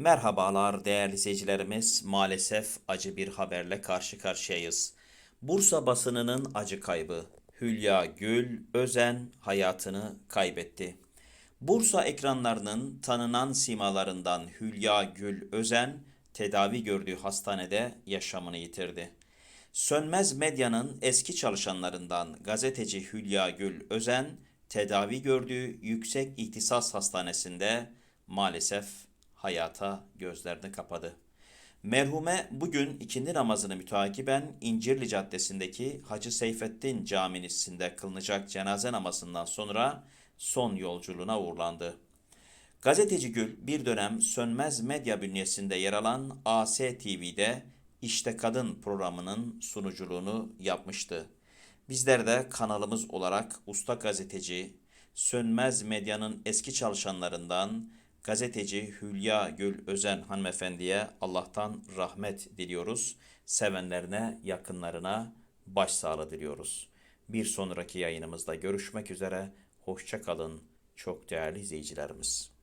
Merhabalar değerli izleyicilerimiz. Maalesef acı bir haberle karşı karşıyayız. Bursa basınının acı kaybı. Hülya Gül Özen hayatını kaybetti. Bursa ekranlarının tanınan simalarından Hülya Gül Özen tedavi gördüğü hastanede yaşamını yitirdi. Sönmez Medya'nın eski çalışanlarından gazeteci Hülya Gül Özen tedavi gördüğü Yüksek İhtisas Hastanesi'nde maalesef hayata gözlerini kapadı. Merhume bugün ikindi namazını mütakiben İncirli Caddesi'ndeki Hacı Seyfettin Camisi'nde kılınacak cenaze namazından sonra son yolculuğuna uğurlandı. Gazeteci Gül bir dönem Sönmez Medya bünyesinde yer alan AS TV'de İşte Kadın programının sunuculuğunu yapmıştı. Bizler de kanalımız olarak usta gazeteci, Sönmez Medya'nın eski çalışanlarından gazeteci Hülya Gül Özen hanımefendiye Allah'tan rahmet diliyoruz. Sevenlerine, yakınlarına başsağlığı diliyoruz. Bir sonraki yayınımızda görüşmek üzere. Hoşça kalın çok değerli izleyicilerimiz.